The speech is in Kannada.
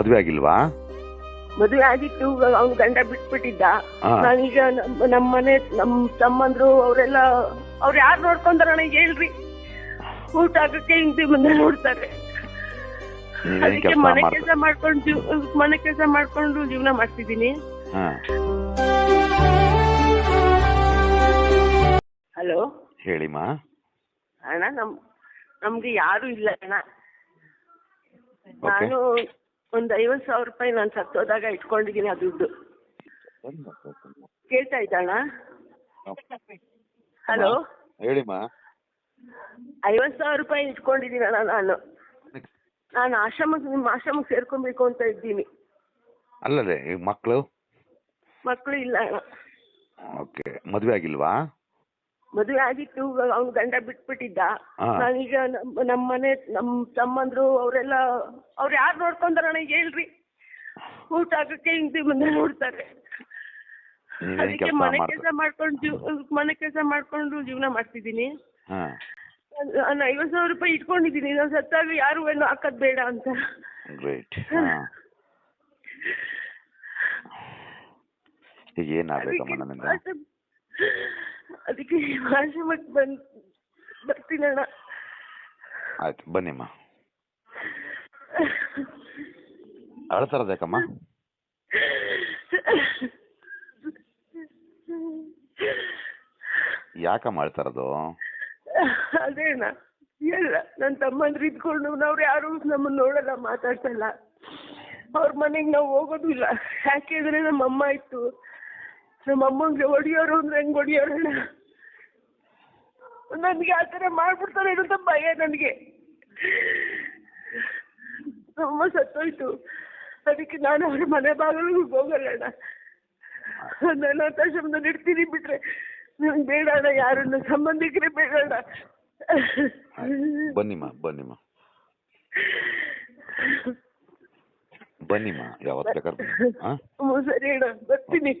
ಮದ್ವೆ ಆಗಿಲ್ವಾ? ಮದುವೆ ಆಗಿತ್ತು ಅವ್ನ ಗಂಡ ಬಿಟ್ಬಿಟ್ಟಿದ್ದ. ಹಾ. ನಾನೀಗ ನಮ್ಮ ನಮ್ಮ ಮನೆ ನಮ್ಮ ತಮ್ಮಂದ್ರು ಅವರೆಲ್ಲ ಅವ್ರ ಯಾರು ನೋಡ್ಕೊಂತಾರ ನನಗೆ ಹೇಳ್ರಿ. ಊಟ ಆಗಕ್ಕೆ ಹಿಂದೆ ಮುಂದೆ ನೋಡ್ತಾರೆ. ನೀವೇನ್ ಅದಕ್ಕೆ ಕೆಲಸ ಮನೆ ಮಾಡ್ತಾ ಕೆಲಸ ಮಾಡ್ಕೊಂಡು ಜೀವ ಮನೆ ಕೆಲಸ ಮಾಡ್ಕೊಂಡು ಜೀವನ ಮಾಡ್ತಿದ್ದೀನಿ. ಹಾ. ಹಲೋ? ಹೇಳಿಮ್ಮ ಅಣ್ಣ ನಮ್ ನಮ್ಗೆ ಯಾರು ಇಲ್ಲ ಅಣ್ಣ. ನಾನು ಒಂದ್ ಐವತ್ ಸಾವಿರ ರೂಪಾಯಿ ನಾನು ಸತ್ತೋದಾಗ ಇಟ್ಕೊಂಡಿದ್ದೀನಿ ಆ ದುಡ್ಡು. ಕೇಳ್ತಾ ಇದ್ದಣ್ಣ ಹಲೋ? ಹೇಳಿಮ್ಮ ಐವತ್ ಸಾವಿರ ರೂಪಾಯಿ ಇಟ್ಕೊಂಡಿದ್ದೀನಿ ಅಣ್ಣ ನಾನು. ನಾನು ಆಶ್ರಮಕ್ಕೆ ನಿಮ್ಮ ಆಶ್ರಮಕ್ಕೆ ಸೇರ್ಕೊಬೇಕು ಅಂತ ಇದ್ದೀನಿ. ಅಲ್ಲದೆ ಮಕ್ಕಳು? ಮಕ್ಕಳು ಇಲ್ಲ ಅಣ್ಣ. ಓಕೆ ಮದುವೆ ಆಗಿಲ್ವಾ? ಮದುವೆ ಆಗಿತ್ತು ಅವ್ನ ಗಂಡ ಬಿಟ್ಬಿಟ್ಟಿದ್ದ. ಹಾ. ನಾನೀಗ ನಮ್ಮ ಮನೆ ನಮ್ಮ ತಮ್ಮಂದ್ರು ಅವರೆಲ್ಲ ಅವ್ರು ಯಾರು ನೋಡ್ಕೊಂತಾರ ನನಗೆ ಹೇಳ್ರಿ. ಊಟ ಆಗಕ್ಕೆ ಹಿಂಗೆ ಮುಂದೆ ನೋಡ್ತಾರೆ. ನೀವೇನ್ ಅದಕ್ಕೆ ಕೆಲಸ ಮನೆ ಮಾಡ್ತಾ ಕೆಲಸ ಮಾಡ್ಕೊಂಡು ಜೀವ ಮನೆ ಕೆಲಸ ಮಾಡ್ಕೊಂಡು ಜೀವನ ಮಾಡ್ತಿದ್ದೀನಿ. ಹಾ. ನಾನು ಐವತ್ತು ಸಾವಿರ ರೂಪಾಯಿ ಇಟ್ಕೊಂಡಿದ್ದೀನಿ. ನಾನು ಸತ್ತಾಗ ಯಾರು ಏನು ಹಾಕೋದ್ ಬೇಡ ಅಂತ. ಗ್ರೇಟ್ ಹಾ. ಈಗ ಏನಾಗ್ಬೇಕಮ್ಮ ಅದಕ್ಕೆ ನನ್ನಿಂದ ಆಶ್ರಮ- ಅದಕ್ಕೆ ಆಶ್ರಮಕ್ಕೆ ಬಂದ್ ಬರ್ತೀನಣ್ಣ ಆಯ್ತು ಬನ್ನಿಮ್ಮ ಅಳ್ತಾರದೇಕಮ್ಮ ಯಾಕಮ್ಮ? ಅಳ್ತಾರದು? ಅದೇ ಅಣ್ಣ ಎಲ್ಲ ನನ್ನ ತಮ್ಮಂದ್ರು ಇದ್ಕೊಂಡು ನಾವ್ರು ಯಾರು ನಮ್ಮನ್ನ ನೋಡಲ್ಲ ಮಾತಾಡ್ಸಲ್ಲ. ಅವ್ರ ಮನೆಗೆ ನಾವು ಹೋಗೋದು ಇಲ್ಲ. ಯಾಕೆ ಅಂದ್ರೆ ನಮ್ಮ ಅಮ್ಮ ಇತ್ತು. ನಮ್ಮ ಅಮ್ಮಂಗೆ ಹೊಡಿಯೋರು ಅಂದ್ರೆ ಹೆಂಗ್ ಹೊಡಿಯೋರಣ್ಣ ನನಗೆ ಆ ಥರ ಮಾಡ್ಬಿಡ್ತಾರೆ ಅಂತ ಭಯ ನನಗೆ. ತುಂಬ ಸತ್ತೋಯ್ತು. ಅದಕ್ಕೆ ನಾನು ಅವ್ರ ಮನೆ ಬಾಗಿಲಿಗೆ ಹೋಗಲ್ಲ ಅಣ್ಣ. ನಾನು ಇಡ್ತೀನಿ ಬಿಟ್ರೆ. ನಂಗೆ ಬೇಡ ಅಣ್ಣ ಯಾರನ್ನ ಸಂಬಂಧಿಕರೇ ಬೇಡ ಅಣ್ಣ. ಬನ್ನಿಮ್ಮ ಬನ್ನಿಮ್ಮ. ಬನ್ನಿಮ್ಮ ಯಾವತ್ತು ಬೇಕಾದ್ರೆ ಸರಿ ಅಣ್ಣ ಬರ್ತೀನಿ.